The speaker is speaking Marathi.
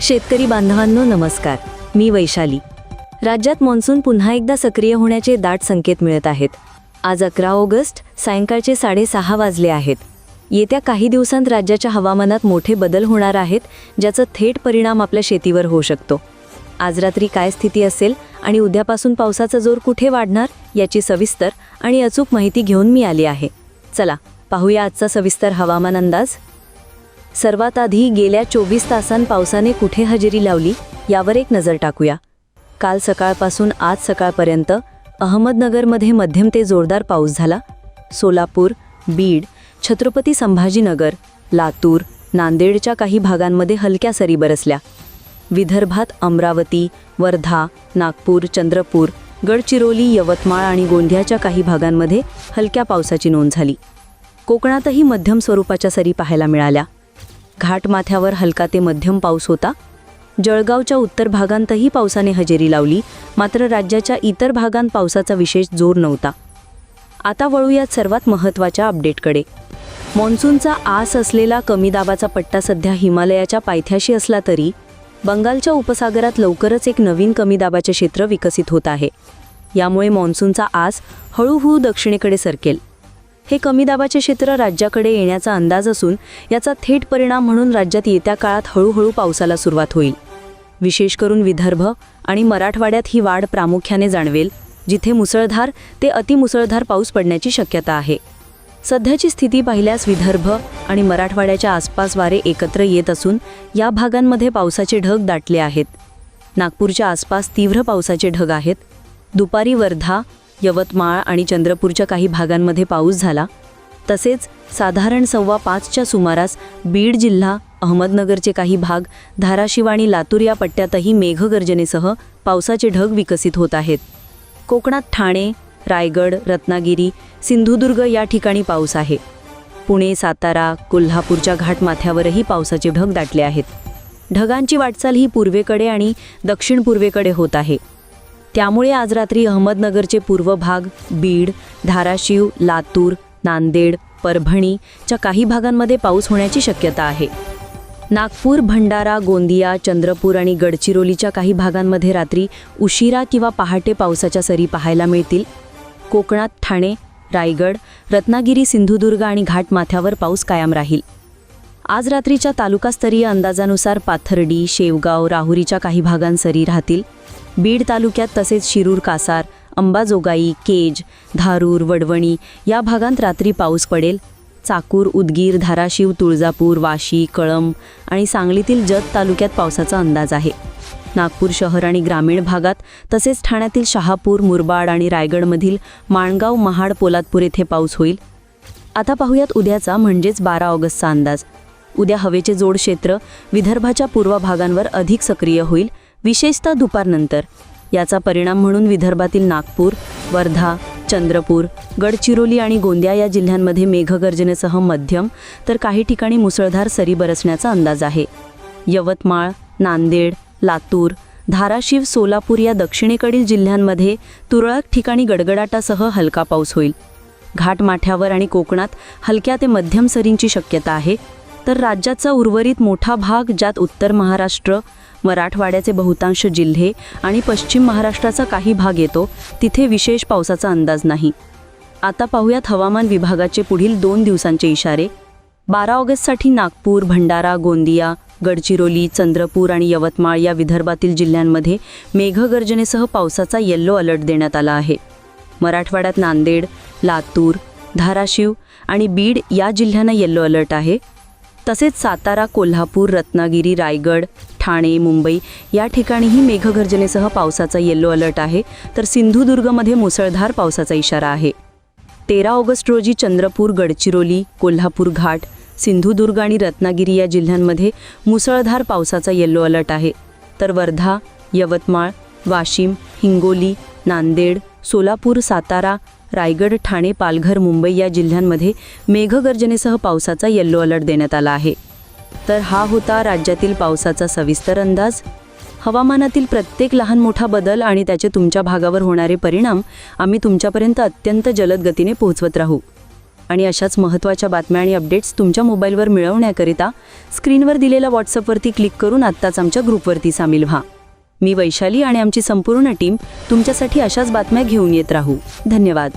शेतकरी बांधवांनो नमस्कार. मी वैशाली. राज्यात मान्सून पुन्हा एकदा सक्रिय होण्याचे दाट संकेत मिळत आहेत. आज अकरा ऑगस्ट सायंकाळचे साडेसहा वाजले आहेत. येत्या काही दिवसांत राज्याच्या हवामानात मोठे बदल होणार आहेत ज्याचा थेट परिणाम आपल्या शेतीवर होऊ शकतो. आज रात्री काय स्थिती असेल आणि उद्यापासून पावसाचा जोर कुठे वाढणार याची सविस्तर आणि अचूक माहिती घेऊन मी आली आहे. चला पाहूया आजचा सविस्तर हवामान अंदाज. सर्वात आधी गेल्या चोवीस तासांत पावसाने कुठे हजेरी लावली यावर एक नजर टाकूया. काल सकाळपासून आज सकाळपर्यंत अहमदनगरमध्ये मध्यम ते जोरदार पाऊस झाला. सोलापूर बीड छत्रपती संभाजीनगर लातूर नांदेडच्या काही भागांमध्ये हलक्या सरी बरसल्या. विदर्भात अमरावती वर्धा नागपूर चंद्रपूर गडचिरोली यवतमाळ आणि गोंदियाच्या काही भागांमध्ये हलक्या पावसाची नोंद झाली. कोकणातही मध्यम स्वरूपाच्या सरी पाहायला मिळाल्या. घाटमाथ्यावर हलका ते मध्यम पाऊस होता. जळगावच्या उत्तर भागांतही पावसाने हजेरी लावली मात्र राज्याच्या इतर भागांत पावसाचा विशेष जोर नव्हता. आता वळूयात सर्वात महत्त्वाच्या अपडेटकडे. मान्सूनचा आस असलेला कमी दाबाचा पट्टा सध्या हिमालयाच्या पायथ्याशी असला तरी बंगालच्या उपसागरात लवकरच एक नवीन कमी दाबाचे क्षेत्र विकसित होत आहे. यामुळे मान्सूनचा आस हळूहळू दक्षिणेकडे सरकेल. हे कमी दाबाचे क्षेत्र राज्याकडे येण्याचा अंदाज असून याचा थेट परिणाम म्हणून राज्यात येत्या काळात हळूहळू पावसाला सुरुवात होईल. विशेष करून विदर्भ आणि मराठवाड्यात ही वाढ प्रामुख्याने जाणवेल जिथे मुसळधार ते अतिमुसळधार पाऊस पडण्याची शक्यता आहे. सध्याची स्थिती पाहिल्यास विदर्भ आणि मराठवाड्याच्या आसपास वारे एकत्र येत असून या भागांमध्ये पावसाचे ढग दाटले आहेत. नागपूरच्या आसपास तीव्र पावसाचे ढग आहेत. दुपारी वर्धा यवतमाळ आणि चंद्रपूरच्या काही भागांमध्ये पाऊस झाला. तसेच साधारण सव्वा पाचच्या सुमारास बीड जिल्हा अहमदनगरचे काही भाग धाराशिव आणि लातूर या पट्ट्यातही मेघगर्जनेसह पावसाचे ढग विकसित होत आहेत. कोकणात ठाणे रायगड रत्नागिरी सिंधुदुर्ग या ठिकाणी पाऊस आहे. पुणे सातारा कोल्हापूरच्या घाटमाथ्यावरही पावसाचे ढग दाटले आहेत. ढगांची वाटचाल ही पूर्वेकडे आणि दक्षिण पूर्वेकडे होत आहे. त्यामुळे आज रात्री अहमदनगरचे पूर्व भाग बीड धाराशिव लातूर नांदेड परभणीच्या काही भागांमध्ये पाऊस होण्याची शक्यता आहे. नागपूर भंडारा गोंदिया चंद्रपूर आणि गडचिरोलीच्या काही भागांमध्ये रात्री उशिरा किंवा पहाटे पावसाच्या सरी पाहायला मिळतील. कोकणात ठाणे रायगड रत्नागिरी सिंधुदुर्ग आणि घाटमाथ्यावर पाऊस कायम राहील. आज रात्रीच्या तालुकास्तरीय अंदाजानुसार पाथर्डी शेवगाव राहुरीच्या काही भागांसरी राहतील. बीड तालुक्यात तसेच शिरूर कासार अंबाजोगाई केज धारूर वडवणी या भागांत रात्री पाऊस पडेल. चाकूर उदगीर धाराशिव तुळजापूर वाशी कळंब आणि सांगलीतील जत तालुक्यात पावसाचा अंदाज आहे. नागपूर शहर आणि ग्रामीण भागात तसेच ठाण्यातील शहापूर मुरबाड आणि रायगडमधील माणगाव महाड पोलादपूर येथे पाऊस होईल. आता पाहूयात उद्याचा म्हणजेच बारा ऑगस्टचा अंदाज. उद्या हवेचे जोड क्षेत्र विदर्भाच्या पूर्व भागांवर अधिक सक्रिय होईल विशेषतः दुपारनंतर. याचा परिणाम म्हणून विदर्भातील नागपूर वर्धा चंद्रपूर गडचिरोली आणि गोंदिया या जिल्ह्यांमध्ये मेघगर्जनेसह मध्यम तर काही ठिकाणी मुसळधार सरी बरसण्याचा अंदाज आहे. यवतमाळ नांदेड लातूर धाराशिव सोलापूर या दक्षिणेकडील जिल्ह्यांमध्ये तुरळक ठिकाणी गडगडाटासह हलका पाऊस होईल. घाटमाथ्यावर आणि कोकणात हलक्या ते मध्यम सरींची शक्यता आहे. तर राज्याचा उर्वरित मोठा भाग ज्यात उत्तर महाराष्ट्र मराठवाड्याचे बहुतांश जिल्हे आणि पश्चिम महाराष्ट्राचा काही भाग येतो तिथे विशेष पावसाचा अंदाज नाही. आता पाहूयात हवामान विभागाचे पुढील दोन दिवसांचे इशारे. बारा ऑगस्टसाठी नागपूर भंडारा गोंदिया गडचिरोली चंद्रपूर आणि यवतमाळ या विदर्भातील जिल्ह्यांमध्ये मेघगर्जनेसह पावसाचा येल्लो अलर्ट देण्यात आला आहे. मराठवाड्यात नांदेड लातूर धाराशिव आणि बीड या जिल्ह्यांना येल्लो अलर्ट आहे. तसेच सातारा कोल्हापूर रत्नागिरी रायगड ठाणे मुंबई या ठिकाणीही मेघगर्जनेसह पावसाचा येल्लो अलर्ट आहे. तर सिंधुदुर्गमध्ये मुसळधार पावसाचा इशारा आहे. तेरा ऑगस्ट रोजी चंद्रपूर गडचिरोली कोल्हापूर घाट सिंधुदुर्ग आणि रत्नागिरी या जिल्ह्यांमध्ये मुसळधार पावसाचा येल्लो अलर्ट आहे. तर वर्धा यवतमाळ वाशिम हिंगोली नांदेड सोलापूर सातारा रायगड ठाणे पालघर मुंबई या जिल्ह्यांमध्ये मेघगर्जनेसह पावसाचा येल्लो अलर्ट देण्यात आला आहे. तर हा होता राज्यातील पावसाचा सविस्तर अंदाज. हवामानातील प्रत्येक लहान मोठा बदल आणि त्याचे तुमच्या भागावर होणारे परिणाम आम्ही तुमच्यापर्यंत अत्यंत जलद गतीने पोहोचवत राहू. आणि अशाच महत्त्वाच्या बातम्या आणि अपडेट्स तुमच्या मोबाईलवर मिळवण्याकरिता स्क्रीनवर दिलेल्या व्हॉट्सअपवरती क्लिक करून आत्ताच आमच्या ग्रुपवरती सामील व्हा. मी वैशाली आणि आमची संपूर्ण टीम तुमच्यासाठी अशाच बातम्या घेऊन येत राहू. धन्यवाद.